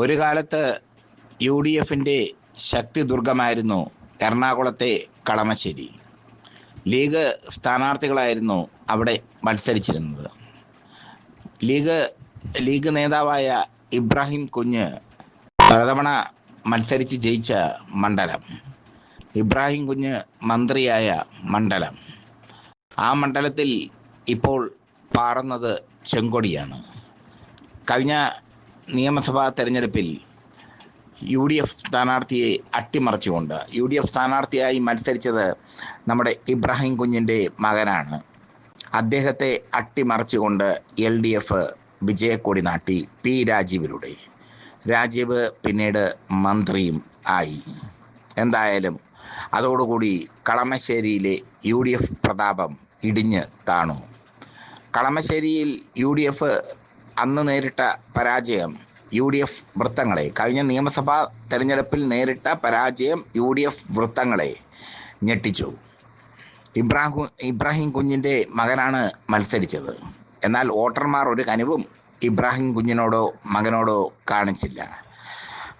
ഒരു കാലത്ത് U D എഫിന്റെ ശക്തി ദുർഗമായിരുന്നു എറണാകുളത്തെ കളമശ്ശേരി. ലീഗ് സ്ഥാനാർത്ഥികളായിരുന്നു അവിടെ മത്സരിച്ചിരുന്നത്. ലീഗ് ലീഗ് നേതാവായ ഇബ്രാഹിം കുഞ്ഞ് പലതവണ മത്സരിച്ച് ജയിച്ച മണ്ഡലം. ഇബ്രാഹിം കുഞ്ഞ് മന്ത്രിയായ മണ്ഡലം. ആ മണ്ഡലത്തിൽ ഇപ്പോൾ പാറുന്നത് ചെങ്കൊടിയാണ്. കഴിഞ്ഞ നിയമസഭാ തെരഞ്ഞെടുപ്പിൽ യു ഡി എഫ് സ്ഥാനാർത്ഥിയെ അട്ടിമറിച്ചുകൊണ്ട് യു ഡി എഫ് സ്ഥാനാർത്ഥിയായി മത്സരിച്ചത് നമ്മുടെ ഇബ്രാഹിം കുഞ്ഞിന്റെ മകനാണ്. അദ്ദേഹത്തെ അട്ടിമറിച്ചുകൊണ്ട് എൽ ഡി എഫ് വിജയക്കൊടി നാട്ടി പി രാജീവിലൂടെ. രാജീവ് പിന്നീട് മന്ത്രിയും ആയി. എന്തായാലും അതോടുകൂടി കളമശ്ശേരിയിലെ യു ഡി എഫ് പ്രതാപം ഇടിഞ്ഞ് താണു. കളമശ്ശേരിയിൽ യു ഡി എഫ് അന്ന് നേരിട്ട പരാജയം യു ഡി എഫ് വൃത്തങ്ങളെ കഴിഞ്ഞ നിയമസഭാ തെരഞ്ഞെടുപ്പിൽ നേരിട്ട പരാജയം യു ഡി എഫ് വൃത്തങ്ങളെ ഞെട്ടിച്ചു. ഇബ്രാഹിം ഇബ്രാഹിം കുഞ്ഞിന്റെ മകനാണ് മത്സരിച്ചത്. എന്നാൽ വോട്ടർമാർ ഒരു കനിവും ഇബ്രാഹിം കുഞ്ഞിനോടോ മകനോടോ കാണിച്ചില്ല.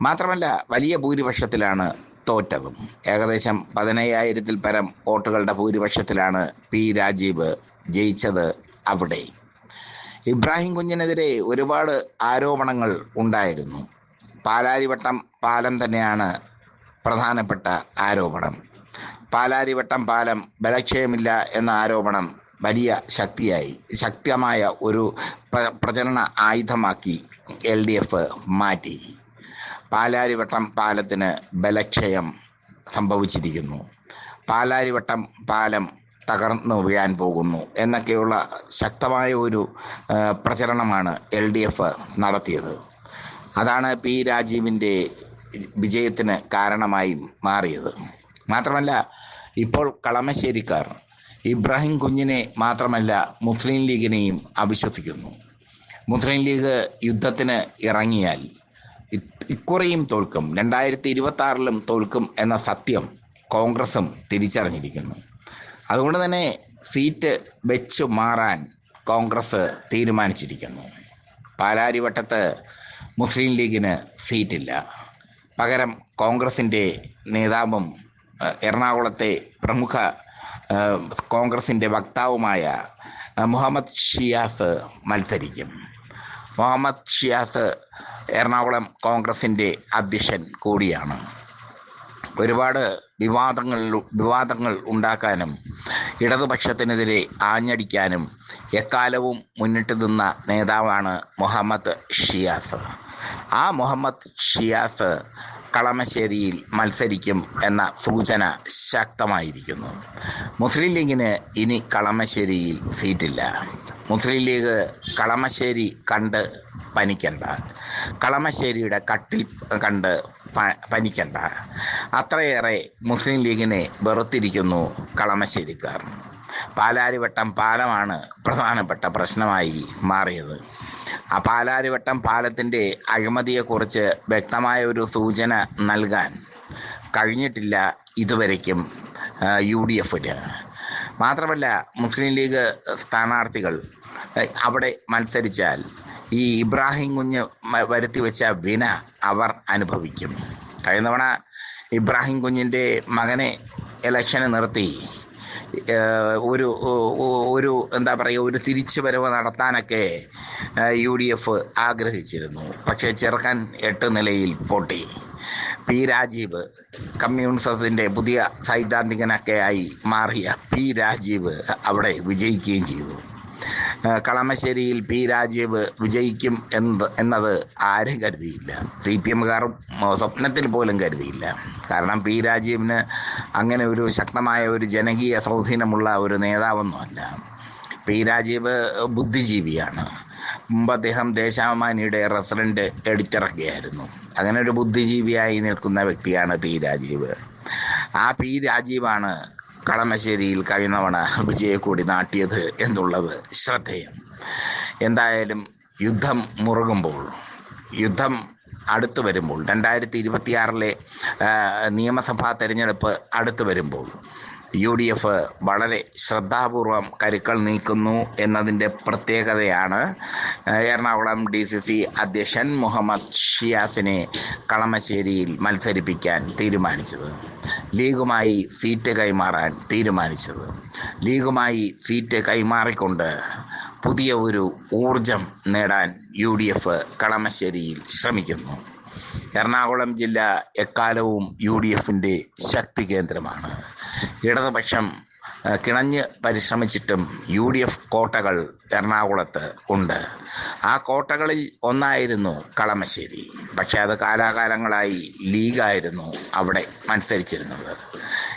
മാത്രമല്ല വലിയ ഭൂരിപക്ഷത്തിലാണ് തോറ്റതും. ഏകദേശം പതിനയ്യായിരത്തിൽ പരം വോട്ടുകളുടെ ഭൂരിപക്ഷത്തിലാണ് പി രാജീവ് ജയിച്ചത് അവിടെ. ഇബ്രാഹിം കുഞ്ഞിനെതിരെ ഒരുപാട് ആരോപണങ്ങൾ ഉണ്ടായിരുന്നു. പാലാരിവട്ടം പാലം തന്നെയാണ് പ്രധാനപ്പെട്ട ആരോപണം. പാലാരിവട്ടം പാലം ബലക്ഷയമില്ല എന്ന ആരോപണം വലിയ ശക്തിയായി ശക്തമായ ഒരു പ്രചരണ ആയുധമാക്കി എൽ ഡി എഫ് മാറ്റി. പാലാരിവട്ടം പാലത്തിന് ബലക്ഷയം സംഭവിച്ചിരിക്കുന്നു. പാലാരിവട്ടം പാലം തകർന്നു വീഴാൻ പോകുന്നു എന്നൊക്കെയുള്ള ശക്തമായ ഒരു പ്രചരണമാണ് എൽ ഡി എഫ് നടത്തിയത്. അതാണ് പി രാജീവിന്റെ വിജയത്തിന് കാരണമായി മാറിയത്. മാത്രമല്ല ഇപ്പോൾ കളമശ്ശേരിക്കാർ ഇബ്രാഹിം കുഞ്ഞിനെ മാത്രമല്ല മുസ്ലിം ലീഗിനെയും അവിശ്വസിക്കുന്നു. മുസ്ലിം ലീഗ് യുദ്ധത്തിന് ഇറങ്ങിയാൽ ഇക്കുറയും തോൽക്കും. രണ്ടായിരത്തി ഇരുപത്തി തോൽക്കും എന്ന സത്യം കോൺഗ്രസും തിരിച്ചറിഞ്ഞിരിക്കുന്നു. അതുകൊണ്ട് തന്നെ സീറ്റ് വെച്ചു മാറാൻ കോൺഗ്രസ് തീരുമാനിച്ചിരിക്കുന്നു. പാലാരിവട്ടത്ത് മുസ്ലിം ലീഗിന് സീറ്റില്ല പകരം കോൺഗ്രസിന്റെ നേതാവും എറണാകുളത്തെ പ്രമുഖ കോൺഗ്രസിന്റെ വക്താവുമായ മുഹമ്മദ് ഷിയാസ് മത്സരിക്കും. മുഹമ്മദ് ഷിയാസ് എറണാകുളം കോൺഗ്രസിന്റെ അധ്യക്ഷൻ കൂടിയാണ്. ഒരുപാട് വിവാദങ്ങൾ വിവാദങ്ങൾ ഉണ്ടാക്കാനും ഇടതുപക്ഷത്തിനെതിരെ ആഞ്ഞടിക്കാനും എക്കാലവും മുന്നിട്ട് നിന്ന നേതാവാണ് മുഹമ്മദ് ഷിയാസ്. ആ മുഹമ്മദ് ഷിയാസ് കളമശ്ശേരിയിൽ മത്സരിക്കും എന്ന സൂചന ശക്തമായിരിക്കുന്നു. മുസ്ലിം ലീഗിന് ഇനി കളമശ്ശേരിയിൽ സീറ്റില്ല. മുസ്ലിം ലീഗ് കളമശ്ശേരി കണ്ട് പനിക്കണ്ട. കളമശ്ശേരിയുടെ കട്ടിൽ കണ്ട് പനിക്കണ്ട. അത്രയേറെ മുസ്ലിം ലീഗിനെ വെറുത്തിരിക്കുന്നു കളമശ്ശേരിക്കാർ. പാലാരിവട്ടം പാലമാണ് പ്രധാനപ്പെട്ട പ്രശ്നമായി മാറിയത്. ആ പാലാരിവട്ടം പാലത്തിന്റെ അഴിമതിയെക്കുറിച്ച് വ്യക്തമായ ഒരു സൂചന നൽകാൻ കഴിഞ്ഞിട്ടില്ല ഇതുവരയ്ക്കും യു ഡി എഫിന് മാത്രമല്ല മുസ്ലിം ലീഗ് സ്ഥാനാർത്ഥികൾ അവിടെ മത്സരിച്ചാൽ ഈ ഇബ്രാഹിം കുഞ്ഞ് വരുത്തി വെച്ച വിന അവർ അനുഭവിക്കും. കഴിഞ്ഞ തവണ ഇബ്രാഹിം കുഞ്ഞിന്റെ മകനെ ഇലക്ഷന് നിർത്തി. ഒരു ഒരു എന്താ പറയുക ഒരു തിരിച്ചുവരവ് നടത്താനൊക്കെ യു ഡി എഫ് ആഗ്രഹിച്ചിരുന്നു. പക്ഷേ ചെറുക്കൻ എട്ട് നിലയിൽ പൊട്ടി. പി രാജീവ് കമ്മ്യൂണിസത്തിന്റെ പുതിയ സൈദ്ധാന്തികനൊക്കെ ആയി മാറിയ പി രാജീവ് അവിടെ വിജയിക്കുകയും ചെയ്തു. കളമശ്ശേരിയിൽ പി രാജീവ് വിജയിക്കും എന്ന് എന്നത് ആരും കരുതിയില്ല. സി പി എമ്മുകാരും സ്വപ്നത്തിൽ പോലും കരുതിയില്ല. കാരണം പി രാജീവിന് അങ്ങനെ ഒരു ശക്തമായ ഒരു ജനകീയ സ്വാധീനമുള്ള ഒരു നേതാവൊന്നുമല്ല. പി രാജീവ് ബുദ്ധിജീവിയാണ്. മുമ്പ് അദ്ദേഹം ദേശാഭിമാനിയുടെ റെസിഡന്റ് എഡിറ്ററൊക്കെയായിരുന്നു. അങ്ങനെ ഒരു ബുദ്ധിജീവിയായി നിൽക്കുന്ന വ്യക്തിയാണ് പി രാജീവ്. ആ പി രാജീവാണ് കളമശ്ശേരിയിൽ കവിനവണ വിജയക്കൂടി നാട്ടിയത് എന്നുള്ളത് ശ്രദ്ധേയം. എന്തായാലും യുദ്ധം മുറുകുമ്പോൾ യുദ്ധം അടുത്തു വരുമ്പോൾ രണ്ടായിരത്തി ഇരുപത്തിയാറിലെ നിയമസഭാ തെരഞ്ഞെടുപ്പ് അടുത്തു വരുമ്പോൾ യു ഡി എഫ് വളരെ ശ്രദ്ധാപൂർവം കരുക്കൾ നീക്കുന്നു എന്നതിന്റെ പ്രത്യേകതയാണ് എറണാകുളം ഡി സി സി അധ്യക്ഷൻ മുഹമ്മദ് ഷിയാസിനെ കളമശ്ശേരിയിൽ മത്സരിപ്പിക്കാൻ തീരുമാനിച്ചത്. ലീഗുമായി സീറ്റ് കൈമാറാൻ തീരുമാനിച്ചത്. ലീഗുമായി സീറ്റ് കൈമാറിക്കൊണ്ട് പുതിയ ഒരു ഊർജം നേടാൻ യു ഡി എഫ് കളമശ്ശേരിയിൽ ശ്രമിക്കുന്നു. എറണാകുളം ജില്ല എക്കാലവും യു ഡി എഫിന്റെ ശക്തി കേന്ദ്രമാണ്. ഇടതുപക്ഷം കിണഞ്ഞ് പരിശ്രമിച്ചിട്ടും യു ഡി എഫ് കോട്ടകൾ എറണാകുളത്ത് ഉണ്ട്. ആ കോട്ടകളിൽ ഒന്നായിരുന്നു കളമശ്ശേരി. പക്ഷേ അത് കാലാകാലങ്ങളായി ലീഗായിരുന്നു അവിടെ മത്സരിച്ചിരുന്നത്.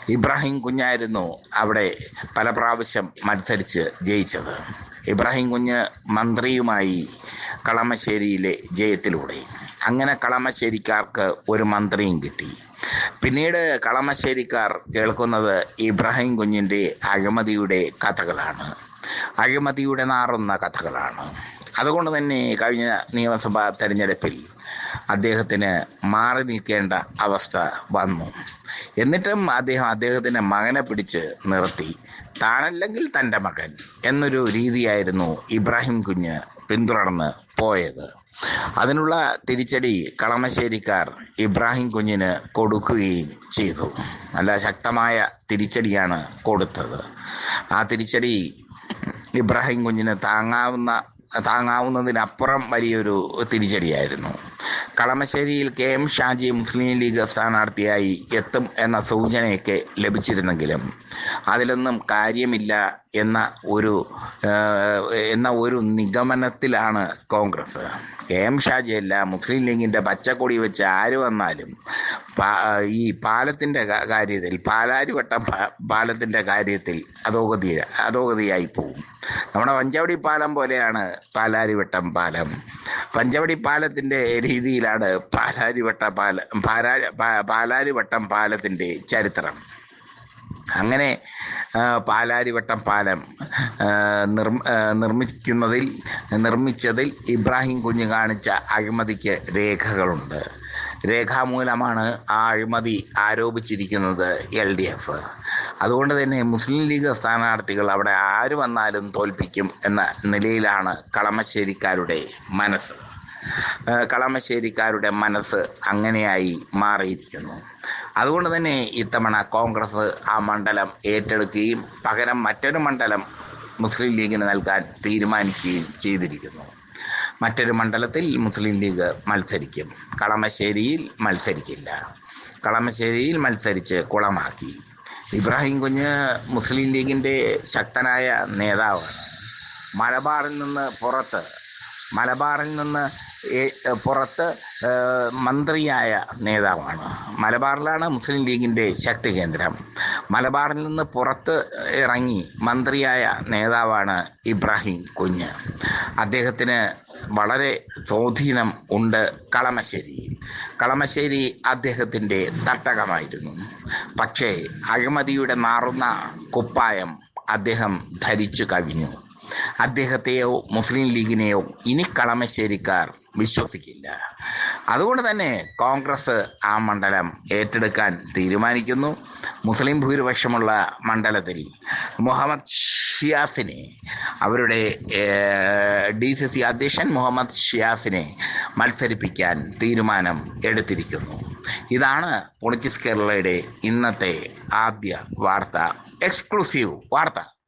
ഇബ്രാഹിം കുഞ്ഞായിരുന്നു അവിടെ പല പ്രാവശ്യം മത്സരിച്ച് ജയിച്ചത്. ഇബ്രാഹിം കുഞ്ഞ് മന്ത്രിയുമായി കളമശ്ശേരിയിലെ ജയത്തിലൂടെ. അങ്ങനെ കളമശ്ശേരിക്കാർക്ക് ഒരു മന്ത്രിയും കിട്ടി. പിന്നീട് കളമശ്ശേരിക്കാർ കേൾക്കുന്നത് ഇബ്രാഹിം കുഞ്ഞിന്റെ അഴിമതിയുടെ കഥകളാണ്. അഴിമതിയുടെ നാറുന്ന കഥകളാണ്. അതുകൊണ്ട് തന്നെ കഴിഞ്ഞ നിയമസഭാ തെരഞ്ഞെടുപ്പിൽ അദ്ദേഹത്തിന് മാറി നിൽക്കേണ്ട അവസ്ഥ വന്നു. എന്നിട്ടും അദ്ദേഹം അദ്ദേഹത്തിന്റെ മകനെ പിടിച്ച് നിർത്തി. താനല്ലെങ്കിൽ തന്റെ മകൻ എന്നൊരു രീതിയായിരുന്നു ഇബ്രാഹിം കുഞ്ഞ് പിന്തുടർന്ന് പോയത്. അതിനുള്ള തിരിച്ചടി കളമശ്ശേരിക്കാർ ഇബ്രാഹിം കുഞ്ഞിന് കൊടുക്കുകയും ചെയ്തു. നല്ല ശക്തമായ തിരിച്ചടിയാണ് കൊടുത്തത്. ആ തിരിച്ചടി ഇബ്രാഹിം കുഞ്ഞിന് താങ്ങാവുന്ന താങ്ങാവുന്നതിനപ്പുറം വലിയൊരു തിരിച്ചടിയായിരുന്നു. കളമശ്ശേരിയിൽ കെ എം ഷാജി മുസ്ലിം ലീഗ് സ്ഥാനാർത്ഥിയായി എത്തും എന്ന സൂചനയൊക്കെ ലഭിച്ചിരുന്നെങ്കിലും അതിലൊന്നും കാര്യമില്ല എന്ന ഒരു എന്ന ഒരു നിഗമനത്തിലാണ് കോൺഗ്രസ്. കെ എം ഷാജിയല്ല മുസ്ലിം ലീഗിന്റെ പച്ചക്കൊടി വെച്ച് ആര് വന്നാലും ഈ പാലത്തിന്റെ കാര്യത്തിൽ പാലാരിവട്ടം പാലത്തിന്റെ കാര്യത്തിൽ അധോഗതി അധോഗതിയായി പോകും നമ്മുടെ വഞ്ചവടി പാലം പോലെയാണ് പാലാരിവട്ടം പാലം. പഞ്ചവടി പാലത്തിന്റെ രീതിയിലാണ് പാലാരിവട്ട പാല പാലാ പാലാരിവട്ടം പാലത്തിന്റെ ചരിത്രം. അങ്ങനെ പാലാരിവട്ടം പാലം നിർമ്മിക്കുന്നതിൽ നിർമ്മിച്ചതിൽ ഇബ്രാഹിം കുഞ്ഞ് കാണിച്ച അഴിമതിക്ക് രേഖകളുണ്ട്. രേഖാമൂലമാണ് ആ അഴിമതി ആരോപിച്ചിരിക്കുന്നത് എൽ ഡി എഫ്. അതുകൊണ്ട് തന്നെ മുസ്ലിം ലീഗ് സ്ഥാനാർത്ഥികൾ അവിടെ ആര് വന്നാലും തോൽപ്പിക്കും എന്ന നിലയിലാണ് കളമശ്ശേരിക്കാരുടെ മനസ്സ്. കളമശ്ശേരിക്കാരുടെ മനസ്സ് അങ്ങനെയായി മാറിയിരിക്കുന്നു. അതുകൊണ്ട് തന്നെ ഇത്തവണ കോൺഗ്രസ് ആ മണ്ഡലം ഏറ്റെടുക്കുകയും പകരം മറ്റൊരു മണ്ഡലം മുസ്ലിം ലീഗിന് നൽകാൻ തീരുമാനിക്കുകയും ചെയ്തിരിക്കുന്നു. മറ്റൊരു മണ്ഡലത്തിൽ മുസ്ലിം ലീഗ് മത്സരിക്കും. കളമശ്ശേരിയിൽ മത്സരിക്കില്ല. കളമശ്ശേരിയിൽ മത്സരിച്ച് കുളമാക്കി. ഇബ്രാഹിം കുഞ്ഞ് മുസ്ലിം ലീഗിന്റെ ശക്തനായ നേതാവാണ്. മലബാറിൽ നിന്ന് പുറത്ത് മലബാറിൽ നിന്ന് പുറത്ത് മന്ത്രിയായ നേതാവാണ്. മലബാറിലാണ് മുസ്ലിം ലീഗിന്റെ ശക്തി കേന്ദ്രം. മലബാറിൽ നിന്ന് പുറത്ത് ഇറങ്ങി മന്ത്രിയായ നേതാവാണ് ഇബ്രാഹിം കുഞ്ഞ്. അദ്ദേഹത്തിന് വളരെ സ്വാധീനം ഉണ്ട് കളമശ്ശേരി. കളമശ്ശേരി അദ്ദേഹത്തിന്റെ തട്ടകമായിരുന്നു. പക്ഷേ അഴിമതിയുടെ നാറുന്ന കുപ്പായം അദ്ദേഹം ധരിച്ചു കഴിഞ്ഞു. അദ്ദേഹത്തെയോ മുസ്ലിം ലീഗിനെയോ ഇനി കളമശ്ശേരിക്കാർ വിശ്വസിക്കില്ല. അതുകൊണ്ട് തന്നെ കോൺഗ്രസ് ആ മണ്ഡലം ഏറ്റെടുക്കാൻ തീരുമാനിക്കുന്നു. മുസ്ലിം ഭൂരിപക്ഷമുള്ള മണ്ഡലത്തിൽ മുഹമ്മദ് ഷിയാസിനെ അവരുടെ ഡി സി സി അധ്യക്ഷൻ മുഹമ്മദ് ഷിയാസിനെ മത്സരിപ്പിക്കാൻ തീരുമാനം എടുത്തിരിക്കുന്നു. ഇതാണ് പൊളിറ്റിക്സ് കേരളയുടെ ഇന്നത്തെ ആദ്യ വാർത്ത എക്സ്ക്ലൂസീവ് വാർത്ത.